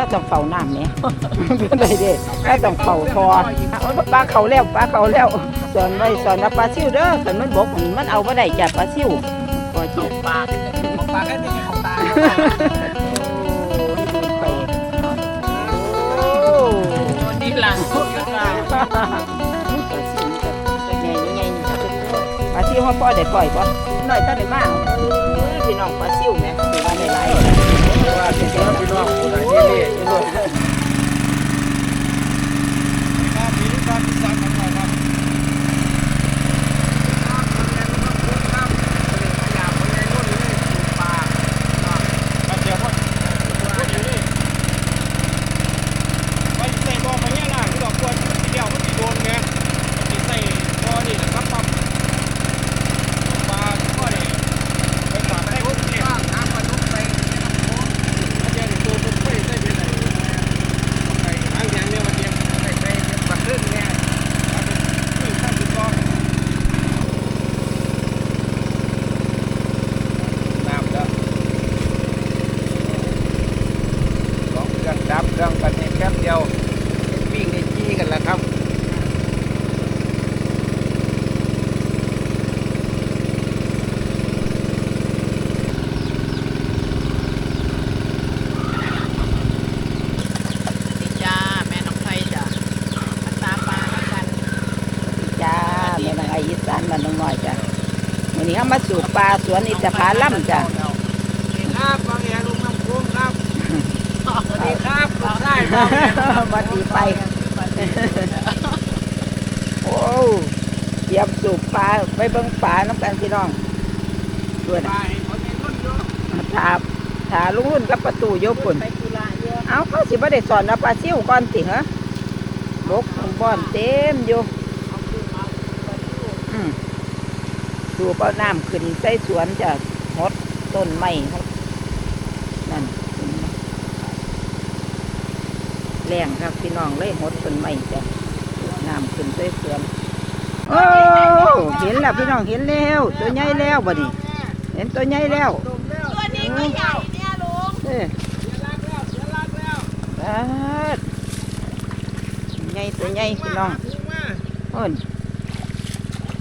แล้วต้องเฝ้าน้ำเนี่ยเป็นไรเด้แล้วต้องเฝ้าคอปลาเขาแล้วปลาเขาแล้วสอนไว้สอนนะปลาซิวเด้อขันมันบกมันเอาบ่ได้จับปลาซิวพอจิปลาปลาแค่นี้ของตาโอ้นี่หลังสุดแล้วกันปลา ปลาซิวเขาพ่อได้ปล่อยป่ะหน่อยถ้าได้มากพี่น้องปลาซิ่วแม่สิว่าได้หลายว่าพี่น้องพี่น้องไหนที่นี่ครับพี่ลูกบ้านที่สามของเราครับไปใส่บ่อพญานาคดอกบัวที่เดียวมันสิโดนไงสิใส่บ่อนี่แหละครับปั๊บปลาข้อนี่ไปฝากให้พวกนี้บ้างน้ำมันลุกไปอาจารย์ตัวมันไปได้ไปไหนไปหางยางเนี่ยมันเดียวไปไปปัดขึ้นเนี่ยปัดขึ้นข้ามติดกองน้ำแล้วสองเดือนดับเรื่องกันนี่แป๊บเดียววิ่งในจี้กันแล้วครับ จ้าแม่น้องไฟจ้ะอัตราปลาแล้วกัน จ้าแม่นางไออีสานบ้านน้องน้อยจ้ะวันนี้เขา มาสูบปลาสวนอินทผลัมจ้ะสวัสดีครับบางแอลุงน้ำโค้งครับสวัสดีครับลูกชายบางแอมาตีไป โอ้เตรียมสูบปลาไปเบิ่งปลาน้ำกันพี่น้องด้วยไปนะคนในรุ่นเยอะถาถาลุงรุ่นกับประตูโยกุนไปธุระเยอะเอาเขาสิบ่ได้สอนเอาปลาซิ่วก่อนสิเหรอลกบ่อนเต็มอยู่เอาขึ้นมาไปดูอืม สูบเอาน้ำขึ้นใส่สวนจะหดต้นไม้ครับนั่นแรงครับพี่น้องเลยหดต้นไม้จ้ะสูบน้ำขึ้นใส่สวนโอ้เห็นแล้วพี่น้องเห็นแล้วตัวใหญ่แล้วบ่นี่เห็นตัวใหญ่แล้วดมแล้วตัวนี้ก็ใหญ่เนี่ยลุงเอ้ยเสียรักแล้วเสียรักแล้วปาดใหญ่ตัวใหญ่พี่น้องถึงมาโอ้น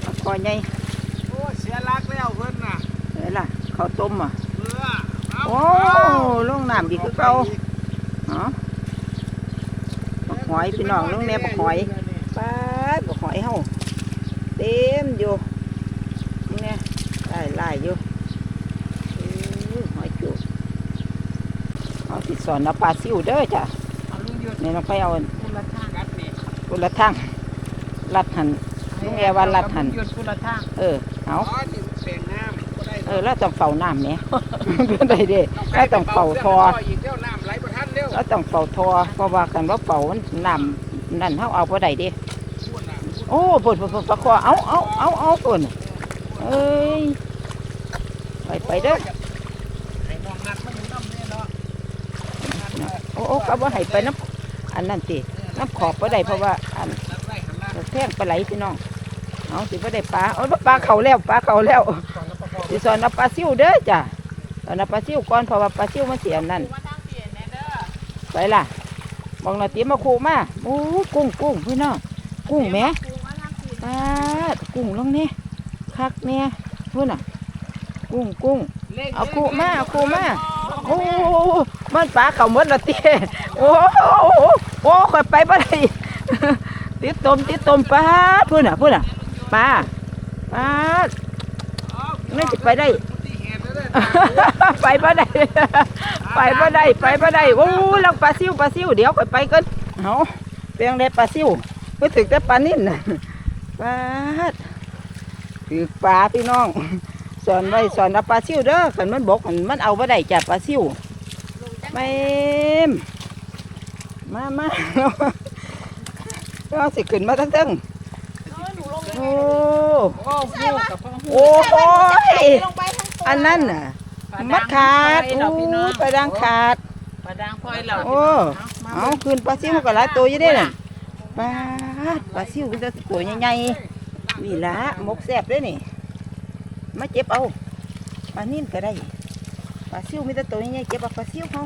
ปลาคอใหญ่ โอ้เสียรักแล้วเพิ่นน่ะ เอ้ยล่ะ ข้าวต้มอะเบื่อเอาโอ้ลงน้ำดีคือเก่าเนาะบักหอยพี่น้องลงแม่บักหอยปาดบักหอยเฮาเต็มอยู่นี่แน่ไล่ไล่อยู่อื้อหอยจุกเอาติดสอนเอาปลาซิวเด้อจ้ะเอาลุงหยุดนี่เราไปเอาคุณละทางกัดนี่กุละทั้งลัดหันลุงแอว่ารัดหั่นหยุดคุณละทางเออเอาอ๋อนี่มัน เป็นน้ำก็ได้เออแล้วต้องเฝ้าน้ำเนี่ย เป็นไรเด้แล้วต้องเฝ้าทออีกเจ้าน้ำไหลประทันเร็วแล้วต้องเฝ้าทอเพราะว่ากันว่าเฝ้ามันน้ำนั่นเฮาเอาบ่ได้เด้พูดน่ะโอ้ปุ่นปุ่นปุ่นปลาคอเอาเอาเอาเอาปุ่นเอ้ยไปไปเด้อให้มองนัดมันอยู่น้ำเนี่ยเนาะโอ้โอ้ก็บ่ให้ไปน้ำอันนั้นติน้ำขอบบ่ได้เพราะว่าอันนัดไล่หันหน้าแท่งปลาไหลพี่น้องเอาสิบ่ได้ปลาโอ้ยปลาเขาแล้วปลาเขาแล้ว สิสอนเอาปลาซิวเด้อจ้ะสอนเอาปลาซิวก่อนเพราะว่าปลาซิวมันเสียนั่นมาทางเสียนแน่เด้อไปล่ะมองหนาตีมาคูมาโอ้กุ้งกุ้งพี่น้องกุ้งแหม่ปาทางเสียนปลาดกุ้งลงนี่คักเนี่ยพูดน่ะ กุ้งกุ้งเอาคูมาเอาคูมาโอ้มันปลาเขาหมดละเตี้ยโอ้โอ้โอ้โอ้ข่อยไปบ่ได้ติดตมติดตมปลาพูดน่ะพูดน่ะปลาปลา ดนี่จะไปได้ ไปบ่ได้ ไปบ่ได้ ไปบ่ได้ โอ้ลังปลาซิวปลาซิวเดี๋ยวค่อยไปกันเอาเปียงได้ปลาซิวก็ถึงแต่ปลานิ่นปลาถือปลาพี่น้อง สอนไว้สอนเอาปลาซิวเด้อขันมันบกมันเอาบ่ได้จับปลาซิวแม่มมามาก็สิขึ้นมาทั้งทั้งโอ้โอ้โหกับพ่อ โอ้ยลงไปทั้งตัวอันนั้นน่ะมัดขาดโอ้ยไปดังขาดปลาดังพลอยเราโอ้เอาคืนปลาซิวก็หลายตัวอยู่เด้น่ะปลาดปลาซิวก็จะตัวใหญ่ๆนี่ละมกแซ่บเด้นี่มาเจ็บเอาปลานิ่นก็ได้ปลาซิวมีแต่ตัวใหญ่ๆเจ็บเอาปลาซิวเขา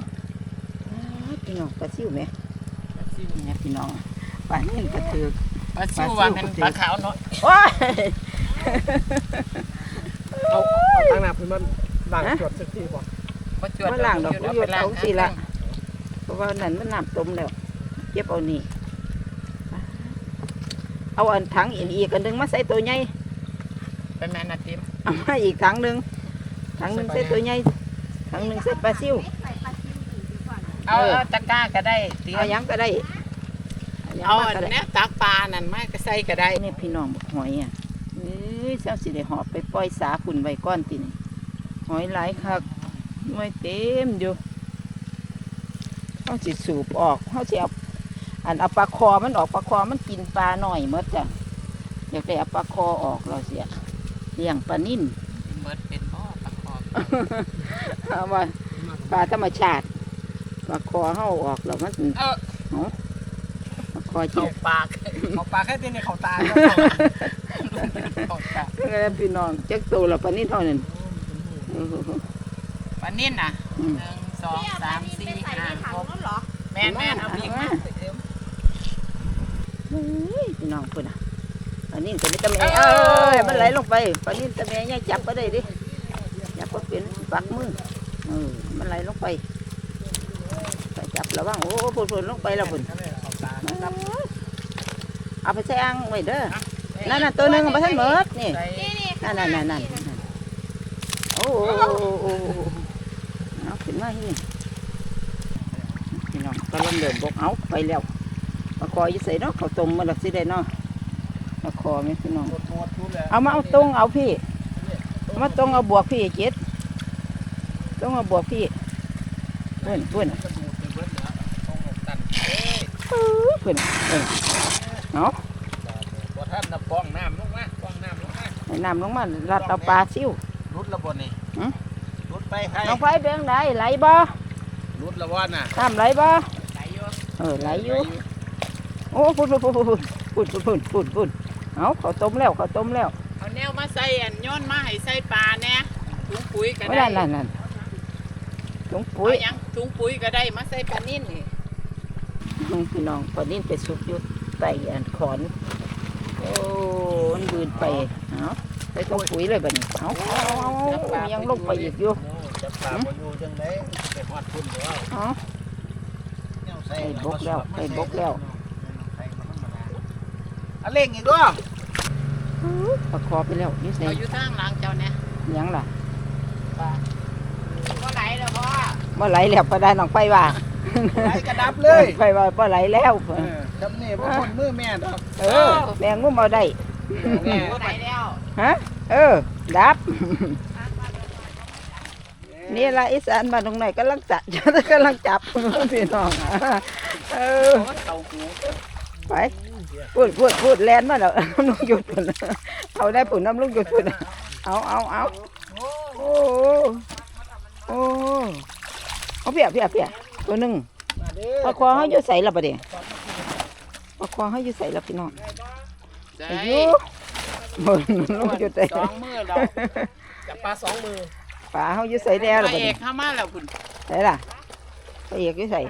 ปลาดพี่น้องปลาซิวไหมเนี่ยพี่น้องปลานิ่นกระถือกปลาซิวว่ามันปลาขาวเนาะโอ้ย เอาเอาตั้งหน้าพื้นมันล้างจดสักทีก่อนบ่จวดมาล้างดอกเดี๋ยวอยู่ไปล้างเอาสิละเพราะว่านั่นมันน้ำต้มแล้วเก็บเอานี่เอาอันถังอีกอีกอันหนึงมาใส่ตัวใหญ่เป็นแม่นาติมเอามาอีกถังหนึ่งถังหนึ่งใส่ตัวใหญ่ถังหนึ่งใส่ปลาซิว เอาเออ เอาตะกร้าก็ได้เตรียเอามหยังก็ได้หยังเอามาอันก็ได้ เนี้ยตักปลานั่นมาก็ใส่ก็ได้นี่พี่น้องบอกหอยอะเอ้ยเจ้าสิได้หอบไปปล่อยสาคุณไว้ก้อนตินี่หอยหลายคักหน่วยเต็มอยู่เขาสิสูบออกเขาสิเอาอันเอาปลาคอมันออกปลาคอมันกินปลาหน่อยหมดจ้ะอยากได้เอาปลาคอออกเราเสียเลี้ยงปลานิ่นเบิดเป็นบ่ปลาคอเอามาปลาธรรมชาติปลาคอเขาเอาออกแล้วมันเออปลาคอกิเข้านปากเอาปลาแค่ตีนในเขาตา เข้าปากเออพี่น้องจักโตแล้วปลานิ่นเท่านั้นเออปลานิ่นน่ะอืมหนึ่งสองสามสี่ห้าหกแม่นแม่นเอาอีกมาเติมเฮ้ยพี่น้องพุ่นอะปลานิ่นตัวนี้ตะเมยเอ้ยมันไหลลงไปปลานิ่นตะเมยยังจับก็ได้ดิจับก็เป็นปักมือเออมันไหลลงไปไปจับแล้วบ้างโอ้พุ่นพุ่นลงไปแล้วพุ่นเอาไปใส่อ่างไว้เด้อ นั่นน่ะตัวหนึงเอาไปทั้งหมดนี่ใส่นั่นนั่นนั่นนั่นนั่นโอ้โหโอ้โหโอ้โหเอาขึ้นมาที่นี่พี่น้องก็ลำเดินบกเอาไปแล้วมาคออยู่ใส่เนาะเขาตรงมาดักสิได้เนาะมาคอไหมพี่น้อง เอามาเอาตรงเอาพี่เอามาตรงเอาบวกพี่เจ็ดตรงเอาบวกพี่เพื่อนเพื่อนเพื่อนเออเอา บ่ท่านน่ะป้องน้ำลงมาป้องน้ำลงมา ให้น้ำลงมาลัดเอาปลาซิวรุดละบ่นี่หือ รุดไปใครน้องไฟเบียงได้ไหลบ่รุดละบ่น่ะน้ำไหลบ่ไหลอยู่เออไหลอยู่โอ้พุ่นพุ่นพุ่นพุ่นพุ่นพุ่นพุ่นพุ่นเอาเขาต้มแล้วเขาต้มแล้วเอาแนวมาใส่อันโย้อนมาให้ใส่ปลาแหน่ถุงปุ๋ยก็ไม่ได้ได้นั่นนั่นถุงปุ๋ปุ๋ยยยังถุงปุ๋ยก็ได้มาใส่ปลานิ่นนี่ พี่น้องปลานิ่นไปสุกอยู่ไตอันขอน โอ้มันบืนไปเอาใส่ถุงปุ๋ยเลยบัดนี้เอาเอาเอาเอายังลงไปอีกอยู่จะปลาบ่อยู่จังได๋ไปฮอดพุ่นบ่เอาใส่บกแล้วใส่บกแล้วอะเล่งอีกด้วยปลาคอไปแล้วนี่ใส่เอาอยู่ทางหลังเจ้าเนี่ยยังล่ะปลาบ่ไหลแล้วพ่อบ่ไหลแล้วก็ได้น้องไปว่าไหลกระดับเลยไปว่าบ่ไหลแล้วเออ จำนี่บ่คนมือแม่ดอกเออแมงมุมเอาได้ แม่บ่ไแล้วฮะ เออ ดับ นี่ละอีสานบ้านตรงไหนกำลังจับกำลังจับพี่น้องเออไปพูดพูดพูดแลนมาแล้วน้ำลุงหยุดพุ่นเอาได้ปุ่นน้ำลุงหยุดพุ่นเอาเอาเอาโอ้โอ้เอาเพียเพียเพียตัวหนึ่งมาเด้ปลาคอเขาอยู่ใส่ละประเดี๋ยว ปลาคอเขาอยู่ใส่ละพี่น้องใส่อายุบนลุงหยุดใส่สองมือเราจับปลาสองมือปลาเขาอยู่ใส่แล้วพละระประเอเดี๋ยกวเข้ามาแล้วคุณใส่ละพระเอกอยู่ใส่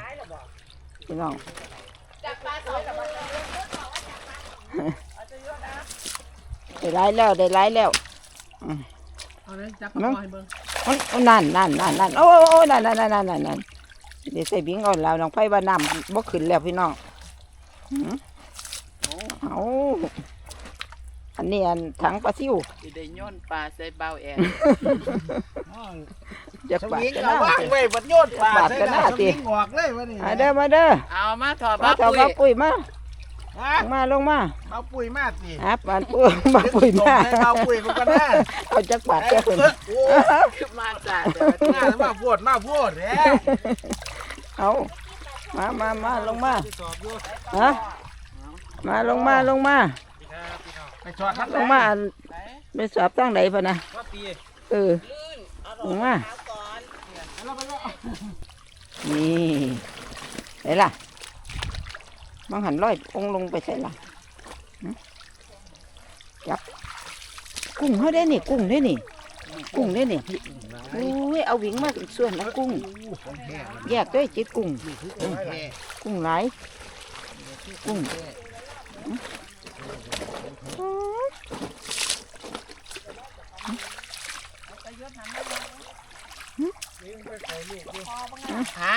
พี่น้องได้ร้ายแล้วได้ร้ายแล้ว เอาเลยจับมั้มางให้เบิ่งมันโอ้นั่นนั่นนั่นนั่นโอ้โอ้นั่นนั่นนั่นนั่นนั่นนั่นเดี๋ยวใส่บิงอ่อนแล้วน้องไฟว่าน้ำบ่ขึ้นแล้วพี่น้องหือ เอาอันนี้อันถังปลาซิวสิได้โย้อนปลาใส่เบาแอนจะสปาดวิงกันเอานะว่างไว้บัดโยนปลาบาดกันหน้าสติวิงออกเลยวันนี้มาเด้อมาเด้อเอามาถอดมาบ้าเถอะปุ๋ยมาปุ๋ยมาฮะลงมาลงมาเอาปุ๋ยมาสิครับบานปุ๋ยมาปุ๋ยมาเอาปุ๋ยมันก็ได้เอาจักบาทแก่เพิ่นโอ้ขึ้นมาจ้าหน้ามาพูดมาพูดแหมเอา มามามาลงมา สอบอยู่ฮะ มาลงมาลงมา ไปจอดทักลงมาอันไปสอบตั้งไหนพะนะ ว่าตีเออลงมานี่ไหนล่ะมังหันร้อยองค์ลงไปใส่ล่ะหึจับ กุ้งเขาได้นี่ กุ้งได้นี่ กุ้งได้นี่อุ้ยเอาหวิงมาอีกส่วนละกุ้ง แยกด้วยจิกุ้ง กุ้งหลายกุ้งอืมฮะ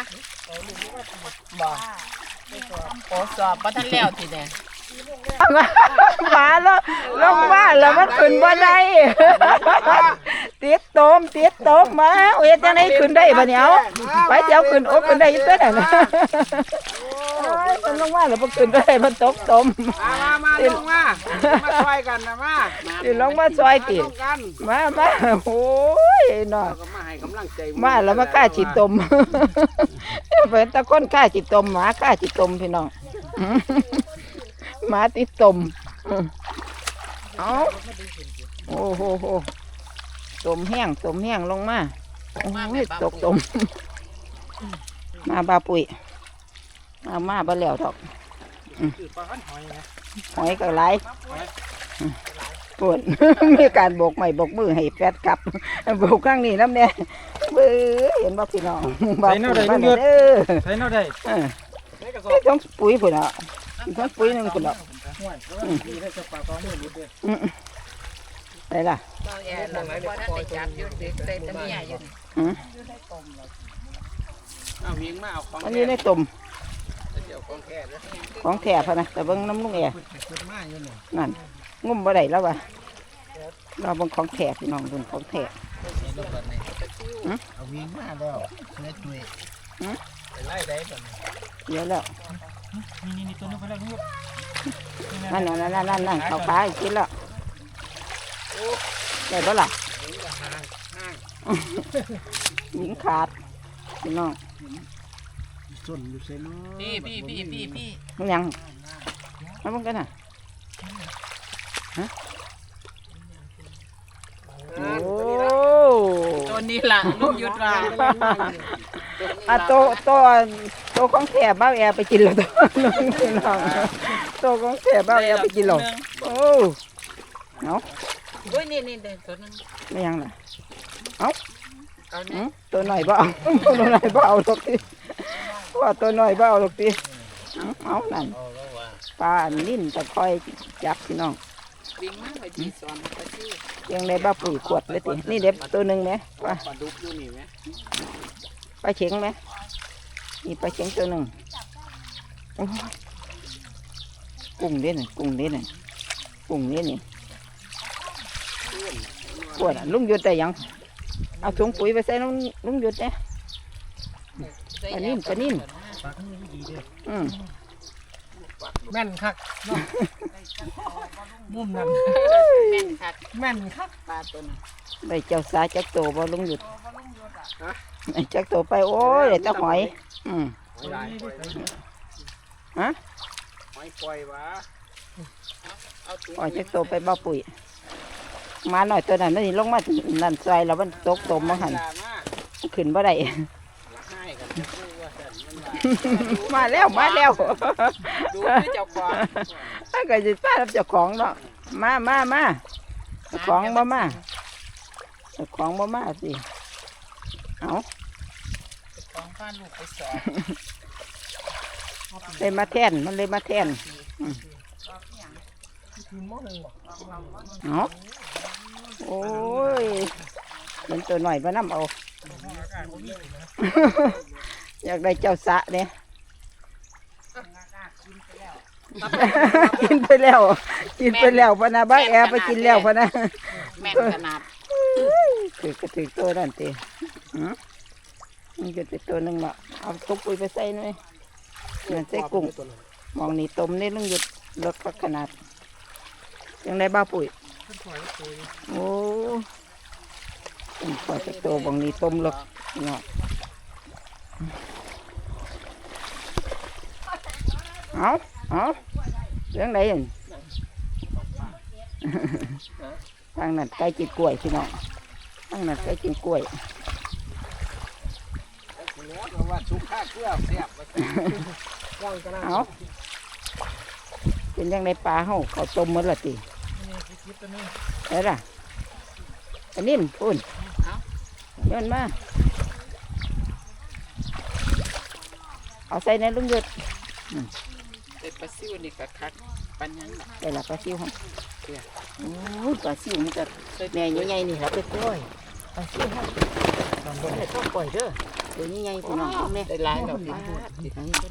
บ่โอ้สอบบ่ทันแล้วทีเนี่ยมาแล้วลงมาแล้วมันขึ้นบ่ได้ ติดโตมติดโตมมาเฮ็ดจังไดขึ้นได้บัดนี้เอาไปเดี๋ยวขึ้นโอ้ขึ้นได้อีกตัวน่ะเอ้ยมันลงมาแล้วบ่ขึ้นได้มันตกตมมามามาลงมามาช่วยกันนะมาสิลงมาซอยติลงกันมามาโอ้ยเนาะเราก็มาให้กำลังใจมาแล้วมากล้าจิตตมเป็นตะก้นกล้าจิตตมหมากล้าจิตตมพี่น้องหมาติดตมอืมเอาโอ้โหโห ตมแห้งตมแห้งลงมาโอ้ยตกตมมาบาปุ๋ยมามาบ่แล้วดอกคือปลาขันหอยนะหอยก็ไหลายปวดมีการโบกใหม่บกมือให้แฟดกลับโบกข้างนี้น้ำเนี่ยเบ้อเห็นบ่พี่น้องบ่ปุ๋ยมาเด้อใช้เนาะได้เออใช้กระสอนี่บต้องปุ๋ยพุ่นอะต้องปุ๋ยหนึงพุ่นอะห่วยดี ได้จะปลาสองมือรุดเลยอืมได้ล่ะบ่แย่แล้วบ่ได้ไปจับอยู่ติดเลยแต่เมียอยู่อืมเอาเมียงมาเอาของอันนี้ในตุ่มเดี๋ยวของแค่เด้อของแถพะนะแต่เบิ่งน้ำลุงแอขึ้นมาอยู่นี่นั่นงุ่มบ่ได้แล้วว่ะเราเบิ่งของแถพี่น้องเบิ่งของแถเอาเมียงมาแล้วเนื้อจุยไปไล่ได้บ่เดี๋ยวแล้วนี่นี่ตัวนึงไปแล้วลูกนั่นนั่นนั่นนั่นนั่นเขาขาอีกทีแล้ว ได้บ่ล่ะหญิงขาดพี่น้องส่วนอยู่เซนพี่พี่พี่พี่พี่มันยังมาเบิ่งกันน่ะฮะโอ้ตัวนี้ล่ะลูกยุดว่าอะโตโตโตของแถบบ้าวแอร์ไปกินแล้วตัวน้องพี่น้องโตของแถบบ้าวแอร์ไปกินแล้วโอ้เนาะ อุ้ยนี่นี่เด้อตัวนึงไม่ยังล่ะเอาอืเนี่ยมตัวหน่อยบ่เอาตัวหน่อยบ่เอาหรอกทีว่าตัวหน่อยบ่เอาหรอกทีเอาเอานั่นปลานิ่นตะคอยจับพี่น้องวิ่งมาไปจีสอนไปที่ยังในบ้าปุ๋ยขวดเลยตินี่เด็บตัวหนึ่งไหมปลาปลาดุกอยู่นี่ไหมปลาเฉียงไหมนี่ปลาเฉียงตัวหนึ่งโอ้ยกุ้งเด่นกุ้งเด่นกุ้งเด่นนี่ ขวดอะลุงหยุดได้ยัง เอาถุงปุ๋ยไปใส่ลุงลุงหยุดเนี่ยปลานิ่มปลานิ่มปลาข้างนี้ดีเด้ออืมแม่นคักเนาะมุมนั้นแม่นคักแม่นคักปลาตัวนั้นได้เจ้าสาจักโตบ่ลุงหยุดได้จักโตไปโอ้ยได้แตะหอย อืมฮะหอยปล่อยวะเอาถุงหอยจักโตไปบ้าปุ๋ย มาหน่อยตัวนั้นมันนี่ลงมานั่นใส่แล้วมันตกตมมาหันด่ามาขึ้นบ่ได้ละให้กันจะรู้ว่าแต่มันว่ามาแล้วมาแล้วดูคือเจ้าของถ้าเกิดจะป้ารับเจ้าของเนาะมามามาเจ้าของบ่มาเจ้าของบ่มาสิเอาของพาลูกไปสอนเลยมาแทนมันเลยมาแทนเอา โอ้ยเป็นตัวหน่อยมานํเอา อยากได้เจ้าสะเนี่ยกินไปแล้ว กินไปแล้วพะนะบ้าแอร์ไปกินแล้วพะนะแม่นขนาดถือกระถือตัวนั่นตีมันจะเป็นตัวหนึ่งเนาะเอาตุกปุยไปใส่หน่อยนั่นใส่กุ้งมองนี่ต้มนี่ลุงหยุดลดพักขนาดยังได้บ้าปุ๋ย โอ้ต้มปล่อยจากตัวบางนี่ต้มลดเนาะเอาเอาเรื่องไหนอั่นทางนั้นไก่กินกล้วยพี่น้องทางนั้นไก่กินกล้วยแล้วก็ว่าสุกข้าเกลือแซ่บว่าแต่เอาเป็นยังไงปลาเฮาเขาต้มหมดละติ ได้ล่ะอันนี้มันพุ่นโยนมา เอาใส่ในลุงหยุดแต่ปลาซิวนี่ก็คักปานนั้นล่ะใส่ละปลาซิวห้องโอ้ยปลาซิวมันจะแม่ใหญ่ๆนี่เราไปกล้วยปลาซิวห้องอะไรก็ปล่อยเด้อตัวใหญ่ๆพี่น้องแม่ได้หลายแล้วปพี่ลาพูดติดอันนี้เกิ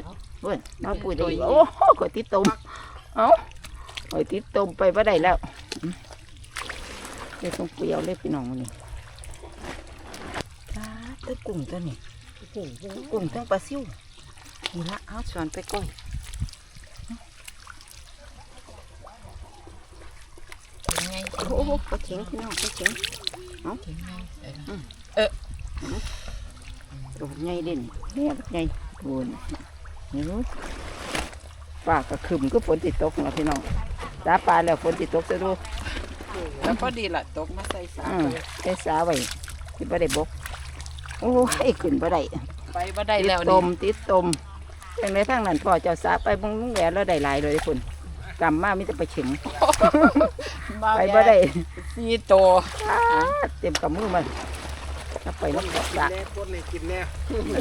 ดเว้ยมาปุ๋ยได้อีกโอ้โหกดติดตุ่มเอ้า กดติดตุ่มไปบ่ได้แล้วอืมเดี๋ยวต้องเปรียวเลยพี่น้องมันนี่ปลาตัวกุ้งตัวนี้กุ้งทั้งปลาซิวนี่ละเอาสอนไปก้อยเป็นไงโอ้โหปลาเข็งพี่น้องปลาเข็งเป็นไงใส่ละตัวใหญ่เด่นแม่บักใหญ่โวนนี่รู้ปลากระขึ้มก็ฝนติดตกนะพี่น้อง ตาปลาแล้วฝนติดตกจะดูแล้วพอดีล่ะตกมาใส่สาอืมใช้สาไว้ที่บ่ได้บกโอ้ยขึ้นบ่ได้ไปบ่ได้ติดแล้วตนี่มติดตมทางในทางนั้นพ่อเจ้าสาไปเบงลุงแหวนแล้วได้หลายเลยคุณกำมามิจะไปเฉิงไปบ่ได้สี่โตวอ้าเต็มกับมือมันถ้าไปน้ำกับสาแน่คนนี่กินแน่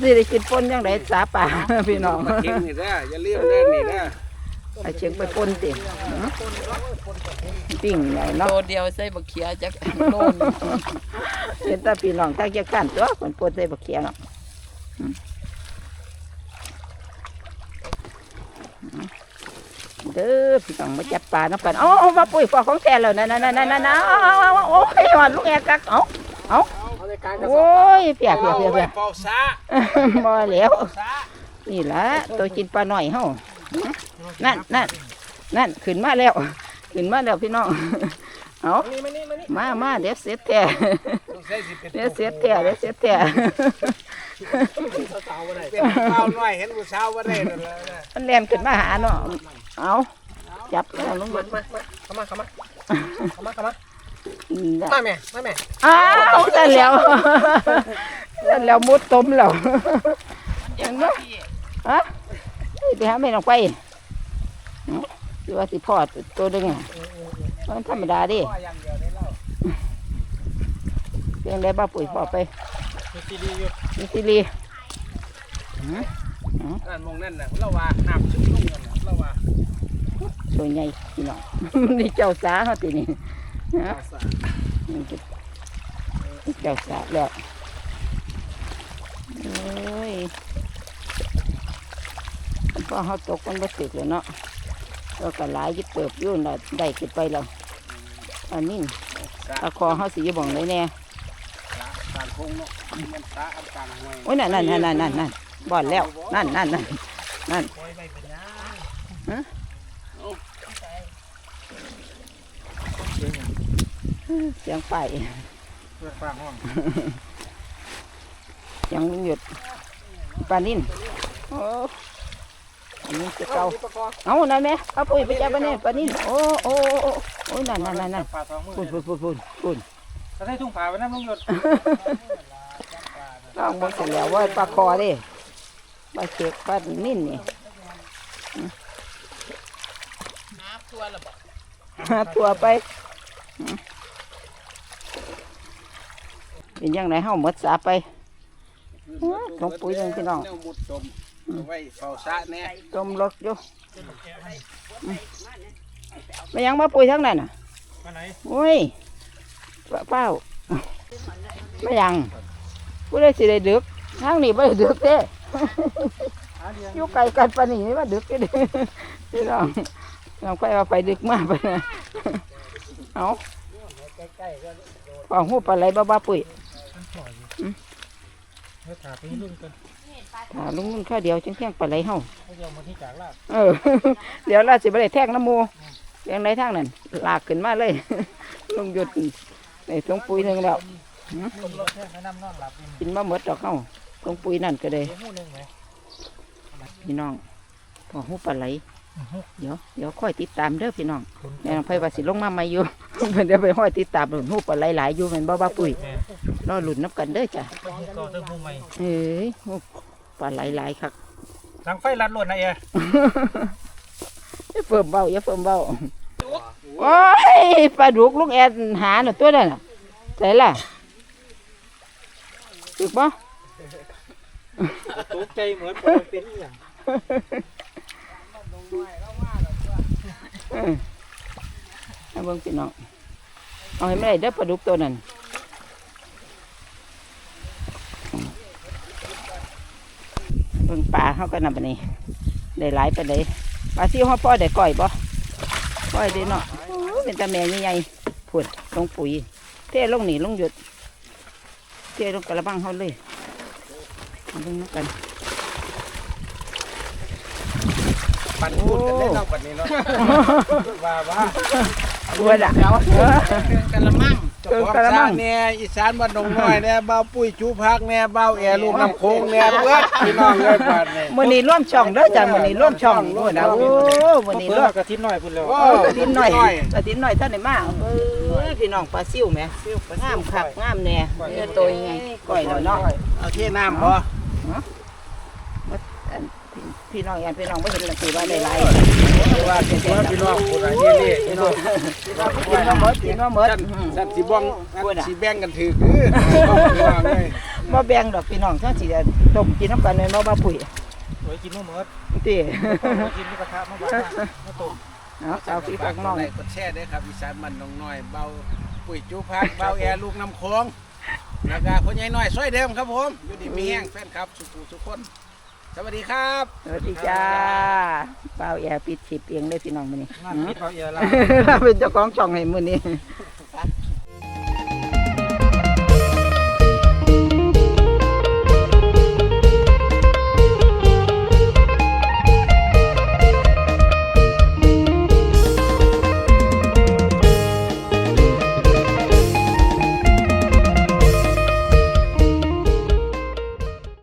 สิได้กินปนยังไงสาป่าพี่น้องมากินนี่นะอย่าลืมเด้อนี่นะ ไอเชียงไปปนติปิ้งใหญ่โตเนาะเดียวใส่บักเขียจักโลนเห็นแตาพี่น้องทางเจ้ากันตัวคนปนใส่บักเขียเนาะอืมเด้อพี่น้องมาจับปลาน้ำกันเอาเอามาปุ๋ยฟอของแท้แล้วนั่นนั่นนั่นนั่นนั่นเอาเอาเอาเอาโอ้ยหวานลูกแอกกักเอาเอาในการกระสโอ้อบยเปียกเปียกเปียกเปียกเฝ้าซะมาแล้วเฝ้าซะนี่ละตัวกินปลาหน่อยเฮา นั่นนั่นนั่นขึ้นมาแล้ว ขึ้นมาแล้วพี่น้อง เอานี่มานี่มานี่มามาเดี๋ยวเสร็จแท้ต้องใส่สิเป็นเดี๋ยวเสร็จแท้เดี๋ยวเสร็จแท้สาวบ่ได้เป็นสาวน้อยเห็นผู้สาวบ่ได้นั่นแหละมันแล่นขึ้นมาหาเนาะ เอาจับแล้วลงมาเข้ามาเข้ามาเข้ามาเข้ามาน่ะมาแม่มาแม่ อ้าวนั่นแล้วนั่นแล้วมุดต้มแล้วเห็นไหมฮะไปหาแม่ลงไป เอาดูว่าสิพอดตัวหนึงอะมันธรรมดาดิพ่ออย่างเดียวได้เล่าเพียงได้บ้าปุ๋ยพอไปมีซีดีอยู่มีสิรีนั่นมองนั่นน่ะเราว่าน้ำชุ่มลงนั่นน่ะเราว่าตัวใหญ่พี่น้องนี่เจ้าสาเขาตีนี่ฮะภาษานี่เจ้าสาแล้วโอ้ยมันพอเขาตกมันบ่ติดเลยเนาะ เราก็หลายยิบเติบอยุ่นละได้ขึ้นไปแล้วอันนี้สะตะคอเขาสีบ่องเลยแน่สะสารคงเนาะมันสะอันกลางห้วยโอ้ยนั่นนั่นนั่นนั่นนั่นนั่นบ่อนแล้วนั่นนั่นนั่นนั่นปล่อยไปเป็นหยังเสียงไฟเพื่อฟังห้องเสียงหยุดปลานิ่นโอ้ อันนี้จะเก่าเอานั่นไหมเอาปุ๋ยไปจับมันนี่ปลานิ่นโอ้โอ้โอ้โอ้ยนั่นนั่นนั่นนั่นปลาสองมือปุ่นปุ่นปุ่นปุ่นปุ่นถ้าได้ทุ่งผาไว้นั่นลุงหยดลองบอกเสร็จแล้วว่าปลาคอเดิปลาเข็กปลานิ่นนี่น้ำทั่วละบ่หาตัวไปเป็นยังไงเฮาหมดสาไปต้องปุ๋ยหนึ่งพี่น้อง แนวมุดจมเอาไว้เฝ้าสะแน่ต้มรกอยู่อืมไม่ยังมาปุ๋ยทั้งนั้นน่ะมาไหนโอ้ยเป้าไม่ยังผู้ได้สิได้ดึกทางนี้ไม่ได้ดึกเด้อยู่ไกลกันปานนี้ว่าดึกเด้พี่น้องน้องไปว่าไปดึกมากไปนะเอาปองหูปลาไหลบ้าบ้าปุ๋ย เฮ้ยถาไปลุงกันถ้าลุงนุ่นข้าวเดียวจังเที่ยงปลาไหลเฮาเขาจะเอามาที่จากลาบเออ เดี๋ยวเราสิไปได้แท่งน้ำหมูเลี้ยงในทางนั้นลากขึ้นมาเลย ลุงหยุดในตรงปุ๋ยหนึ่งแล้วต้มรถแค่ให้น้ำนอนหลับนี่กินมาหมดดอกเข้าตรงปุ๋ยนั่นก็เลยเดี๋ยวหูหนึงไหมพี่น้องพอหูปลาไหล เดี๋ยวเดี๋ยวค่อยติดตามเด้อพี่น้องแม่น้องไผว่าสิลงมาใหม่อยู่ เพิ่นเดี๋ยวไปห้อยติดตามหลุนหูปลาไหลหลายอยู่แม่นบ่บ้าปุ๋ยรอหลุนนับกันเด้อจ้ะก็เติมหูใหม่เอ้ยหูปลาไหลหลายคักทางไฟรัดรวดนะเอ๋อย่าเฟิ่มเบาอย่าเฟิ่มเบาโอ้ยปลาดุกลูกแอดหาหน่ะตัวนั่นน่ะใส่ล่ะถึกบ่ตกใจเหมือนบ่เป็นอหย่างเออเอาเบิ่งพี่น้องเอาให้ไม่ได้เด้อปลาดุกตัวนั้นเบิ่งปลาเฮากันำบัดนี้ได้หลายปานใดปลาซิวเฮาพ่อได้ก้อยบ่ก้อยได้เนาะเป็นตาแม่ใหญ่ๆพุ่นลงปุ๋ย เทลงหนีลงหยุด เทลงกระบังเฮาเลยเอาเบิ่งกัน ปันพูดกันได้เนาะปันนี้เนาะว่าว่าบัวด่ะเออกะละมังเจ้าของสร้างเนี่ยอีสานบ้านดงน้อยเนี่ยเบาปุ้ยจูพักเนี่ยเบาแอลูกน้ำโค้งเนี่ยเบิดพี่น้องเลยบาดเนี่ยมื้อนี้ร่วมช่องเด้อจ้ะมื้อนี้ร่วมช่องโอ้นะโอ้มื้อนี้ร่วมกระทินน้อยพุ่นแล้วโอ้กระถินหน่อยกระถินหน่อยท่านได้มาเอ้ยพี่น้องปลาซิ่วแหมงามคักงามแน่เนื้อตัวยังไงก้อยแล้วเนาะเอาเทน้ำบ่อัน พี่น้องยันพี่น้องบ่เห็นละสิว่าได้หลายว่าเป็นว่าพี่น้องคนละเฮเล่พี่น้องกินมาหมดกินมาหมดสัตว์สิบ้องสิแบ่งกันถือคือพี่น้องเลยบ่แบ่งดอกพี่น้องทั้งสิจะต้มกินน้ำกันแม่นบ่บ่ปุ๋ยโอ้ยกินมาหมดติกินกระทะมาบ้ามาต้มเอาเอาพี่ปักน้องกดแชร์ด้วยครับอีสานมันน้องน้อยเบาปุ๋ยจูพักเบาแอร์ลูกน้ำโค้งแล้วก็คนใหญ่น้อยช่วยเดิมครับผม อยู่ดีมีแห้งแฟนครับ สุขุสุขคน สวัสดีครับสวัสดีจ้าเปล่าแอร์ปิดฉิบเองเลยพี่น้องมื้อนี้งานมิดเบาเอียละเราเป็นเจ้าของช่องให้มื้อนี้